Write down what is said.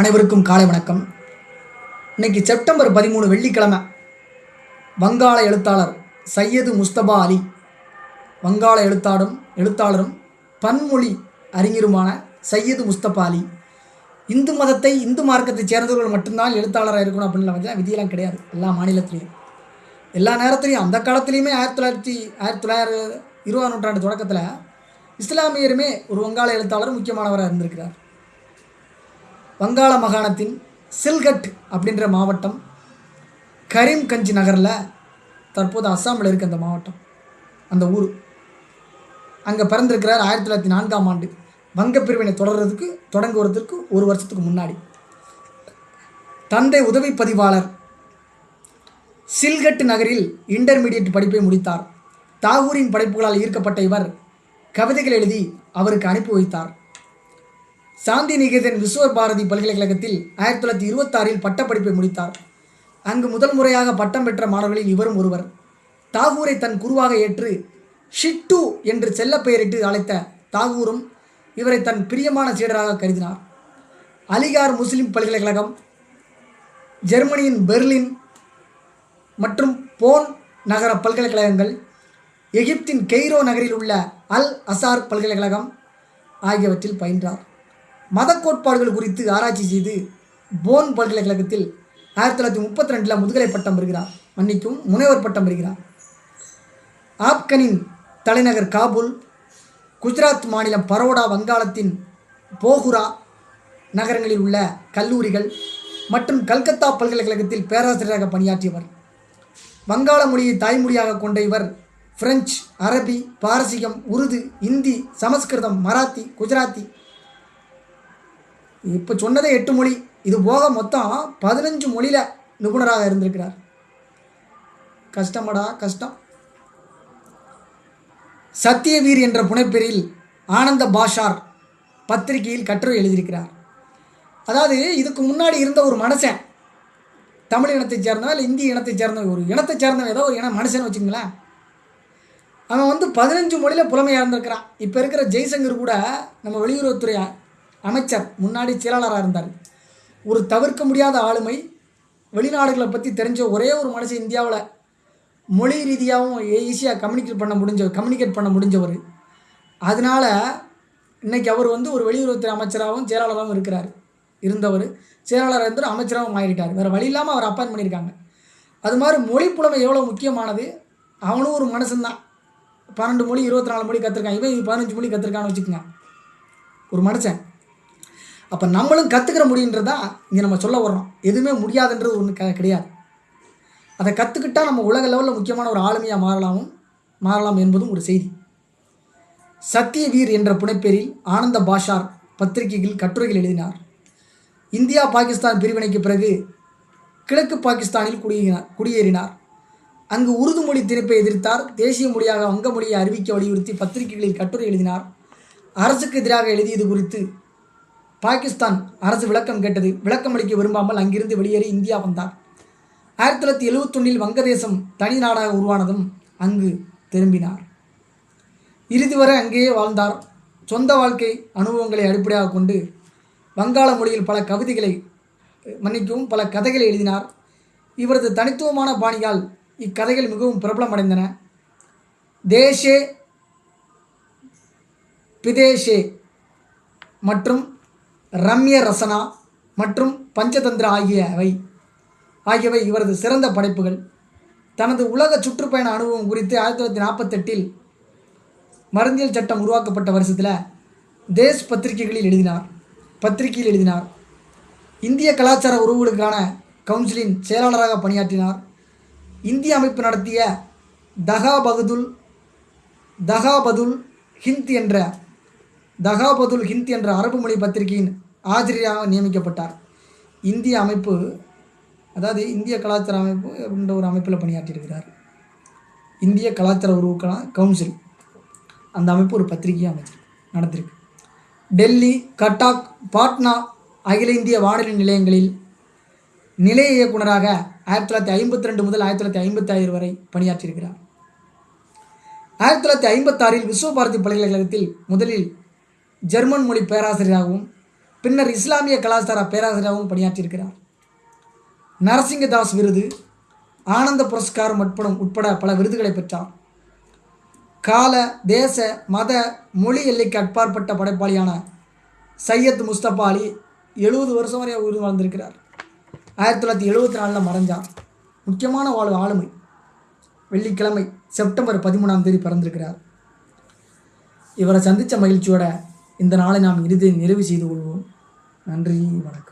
அனைவருக்கும் காலை வணக்கம். இன்னைக்கு செப்டம்பர் பதிமூணு வெள்ளிக்கிழமை. வங்காள எழுத்தாளர் சையது முஸ்தபா அலி. வங்காள எழுத்தாடும் எழுத்தாளரும் பன்மொழி அறிஞருமான சையது முஸ்தபா அலி. இந்து மதத்தை இந்து மார்க்கத்தை சேர்ந்தவர்கள் மட்டும்தான் எழுத்தாளராக இருக்கணும் அப்படின்னு வந்து விதியெல்லாம் கிடையாது. எல்லா மாநிலத்திலையும். எல்லா நேரத்துலையும் அந்த காலத்துலேயுமே ஆயிரத்தி தொள்ளாயிரத்தி ஆயிரத்தி தொள்ளாயிரத்தி இருபதாம் நூற்றாண்டு தொடக்கத்தில் இஸ்லாமியருமே ஒரு வங்காள எழுத்தாளர் முக்கியமானவராக இருந்திருக்கிறார். வங்காள மாகாணத்தின் சில்கட் அப்படின்ற மாவட்டம் கரீம்கஞ்ச் நகரில் தற்போது அஸ்ஸாமில் இருக்க அந்த மாவட்டம் அந்த ஊர். அங்கே பிறந்திருக்கிறார் ஆயிரத்தி தொள்ளாயிரத்தி நான்காம் ஆண்டு. வங்கப் பிரிவினை தொடர்றதுக்கு தொடங்குவதற்கு ஒரு வருஷத்துக்கு முன்னாடி. தந்தை உதவி பதிவாளர் சில்கட் நகரில் இன்டர்மீடியட் படிப்பை முடித்தார். தாகூரின் படைப்புகளால் ஈர்க்கப்பட்ட இவர் கவிதைகள் எழுதி அவருக்கு அனுப்பி வைத்தார். சாந்தி நிகேதன் விஸ்வர் பாரதி பல்கலைக்கழகத்தில் ஆயிரத்தி தொள்ளாயிரத்தி இருபத்தாறில் பட்டப்படிப்பை முடித்தார். அங்கு முதல் முறையாக பட்டம் பெற்ற மாணவர்களில் இவரும் ஒருவர். தாகூரை தன் குருவாக ஏற்று ஷிட்டு என்று செல்ல பெயரிட்டு அழைத்த தாகூரும் இவரை தன் பிரியமான சீடராக கருதினார். அலிகார் முஸ்லிம் பல்கலைக்கழகம் ஜெர்மனியின் பெர்லின் மற்றும் போன் நகர பல்கலைக்கழகங்கள் எகிப்தின் கெய்ரோ நகரில் உள்ள அல் அசார் பல்கலைக்கழகம் ஆகியவற்றில் பயின்றார். மத கோட்பாடுகள் குறித்து ஆராய்ச்சி செய்து போன் பல்கலைக்கழகத்தில் ஆயிரத்தி தொள்ளாயிரத்தி முப்பத்தி ரெண்டில் முதுகலை பட்டம் பெறுகிறார். மன்னிக்கும் முனைவர் பட்டம் பெறுகிறார். ஆப்கனின் தலைநகர் காபூல் குஜராத் மாநிலம் பரோடா வங்காளத்தின் போகுரா நகரங்களில் உள்ள கல்லூரிகள் மற்றும் கல்கத்தா பல்கலைக்கழகத்தில் பேராசிரியராக பணியாற்றியவர். வங்காள மொழியை தாய்மொழியாக கொண்ட இவர் பிரெஞ்சு அரபி பாரசீகம் உருது இந்தி சமஸ்கிருதம் மராத்தி குஜராத்தி இப்போ சொன்னதே எட்டு மொழி. இது போக மொத்தம் பதினஞ்சு மொழியில் நிபுணராக இருந்திருக்கிறார். கஷ்டமடா கஷ்டம். சத்தியவீர் என்ற புனைப்பெயரில் ஆனந்த பாஷார் பத்திரிகையில் கட்டுரை எழுதியிருக்கிறார். அதாவது இதுக்கு முன்னாடி இருந்த ஒரு மனுஷன் தமிழ் இனத்தைச் சேர்ந்தவன் இல்லை இந்திய இனத்தைச் சேர்ந்தவன் ஒரு இனத்தைச் சேர்ந்தவன் ஏதோ ஒரு இன மனுஷன் வச்சுங்களேன் அவன் வந்து பதினஞ்சு மொழியில் புலமையாக இருந்திருக்கிறான். இப்போ இருக்கிற ஜெய்சங்கர் கூட நம்ம வெளியுறவுத்துறை அமைச்சர் முன்னாடி செயலாளராக இருந்தார். ஒரு தவிர்க்க முடியாத ஆளுமை. வெளிநாடுகளை பற்றி தெரிஞ்ச ஒரே ஒரு மனுஷன் இந்தியாவில் மொழி ரீதியாகவும் ஈஸியாக கம்யூனிகேட் பண்ண முடிஞ்ச கம்யூனிகேட் பண்ண முடிஞ்சவர். அதனால் இன்றைக்கி அவர் வந்து ஒரு வெளியுறவுத்துறை அமைச்சராகவும் செயலாளராகவும் இருக்கிறார். இருந்தவர். செயலாளர் இருந்து அமைச்சராகவும் மாறிட்டார். வேறு வழி இல்லாமல் அவர் அப்பாயின் பண்ணியிருக்காங்க. அது மாதிரி மொழி புலமை எவ்வளோ முக்கியமானது? அவனும் ஒரு மனுஷன்தான். பன்னெண்டு மொழி இருபத்தி நாலு மொழி கற்றுருக்கான் இவன் பதினஞ்சு மொழி கற்றுருக்கான்னு வச்சுக்கோங்க. ஒரு மனுஷன். அப்போ நம்மளும் கற்றுக்கிற முடியுன்றதா இங்கே நம்ம சொல்ல வர்றோம். எதுவுமே முடியாதுன்றது ஒன்று க கிடையாது. அதை கற்றுக்கிட்டால் நம்ம உலக லெவலில் முக்கியமான ஒரு ஆளுமையாக மாறலாமும் மாறலாம் என்பதும் ஒரு செய்தி. சத்தியவீர் என்ற புனைப்பேரில் ஆனந்த பாஷார் பத்திரிகையில் கட்டுரைகள் எழுதினார். இந்தியா பாகிஸ்தான் பிரிவினைக்கு பிறகு கிழக்கு பாகிஸ்தானில் குடியேறினார் குடியேறினார். அங்கு உருது மொழி திணிப்பை எதிர்த்தார். தேசிய மொழியாக வங்க மொழியை அறிவிக்க வலியுறுத்தி பத்திரிகைகளில் கட்டுரை எழுதினார். அரசுக்கு எதிராக எழுதியது குறித்து பாகிஸ்தான் அரசு விளக்கம் கேட்டது. விளக்கம் அளிக்க விரும்பாமல் அங்கிருந்து வெளியேறி இந்தியா வந்தார். ஆயிரத்தி தொள்ளாயிரத்தி எழுவத்தொன்னில் வங்கதேசம் தனி நாடாக உருவானதும் அங்கு திரும்பினார். இறுதி வரை அங்கேயே வாழ்ந்தார். சொந்த வாழ்க்கை அனுபவங்களை அடிப்படையாக கொண்டு வங்காள மொழியில் பல கவிதைகளை மன்னிக்கவும் பல கதைகளை எழுதினார். இவரது தனித்துவமான பாணியால் இக்கதைகள் மிகவும் பிரபலமடைந்தன. தேஷே பிதேஷே மற்றும் ரம்ய ரசனா மற்றும் பஞ்சதந்திர ஆகியவை ஆகியவை இவரது சிறந்த படைப்புகள். தனது உலக சுற்றுப்பயண அனுபவம் குறித்து ஆயிரத்தி தொள்ளாயிரத்தி நாற்பத்தெட்டில் மருந்தியல் சட்டம் உருவாக்கப்பட்ட வருஷத்தில் தேஸ் பத்திரிகைகளில் எழுதினார். பத்திரிகையில் எழுதினார். இந்திய கலாச்சார உறவுகளுக்கான கவுன்சிலின் செயலாளராக பணியாற்றினார். இந்திய அமைப்பு நடத்திய தகா பகதுல் தகாபதுல் ஹிந்த் என்ற தகாபதுல் ஹிந்த் என்ற அரபு மொழி பத்திரிகையின் ஆசிரியராக நியமிக்கப்பட்டார். இந்திய அமைப்பு அதாவது இந்திய கலாச்சார அமைப்பு அப்படின்ற ஒரு அமைப்பில் பணியாற்றியிருக்கிறார். இந்திய கலாச்சார உறவுக்கான கவுன்சில் அந்த அமைப்பு ஒரு பத்திரிகையாக அமைச்சிருக்கு நடந்திருக்கு டெல்லி கட்டாக் பாட்னா அகில இந்திய வானொலி நிலையங்களில் நிலைய இயக்குனராக ஆயிரத்தி தொள்ளாயிரத்தி ஐம்பத்தி ரெண்டு முதல் ஆயிரத்தி தொள்ளாயிரத்தி ஐம்பத்தி ஆறு வரை பணியாற்றியிருக்கிறார். ஆயிரத்தி தொள்ளாயிரத்தி ஐம்பத்தாறில் விஸ்வபாரதி பல்கலைக்கழகத்தில் முதலில் ஜெர்மன் மொழி பேராசிரியராகவும் பின்னர் இஸ்லாமிய கலாச்சார பேராசிரியராகவும் பணியாற்றியிருக்கிறார். நரசிங்கதாஸ் விருது ஆனந்த புரஸ்காரம் உட்பட உட்பட பல விருதுகளை பெற்றார். கால தேச மத மொழி எல்லைக்கு அட்பாற்பட்ட படைப்பாளியான சையத் முஸ்தபா அலி எழுபது வருஷம் வரை உயிர் வாழ்ந்திருக்கிறார். ஆயிரத்தி தொள்ளாயிரத்தி எழுபத்தி நாலில் மறைஞ்சார். முக்கியமான வாழ் ஆளுமை. வெள்ளிக்கிழமை செப்டம்பர் பதிமூணாம் தேதி பிறந்திருக்கிறார். இவரை சந்தித்த மகிழ்ச்சியோட இந்த நாளை நாம் இறுதி நிறைவு செய்து கொள்வோம். நன்றி வணக்கம்.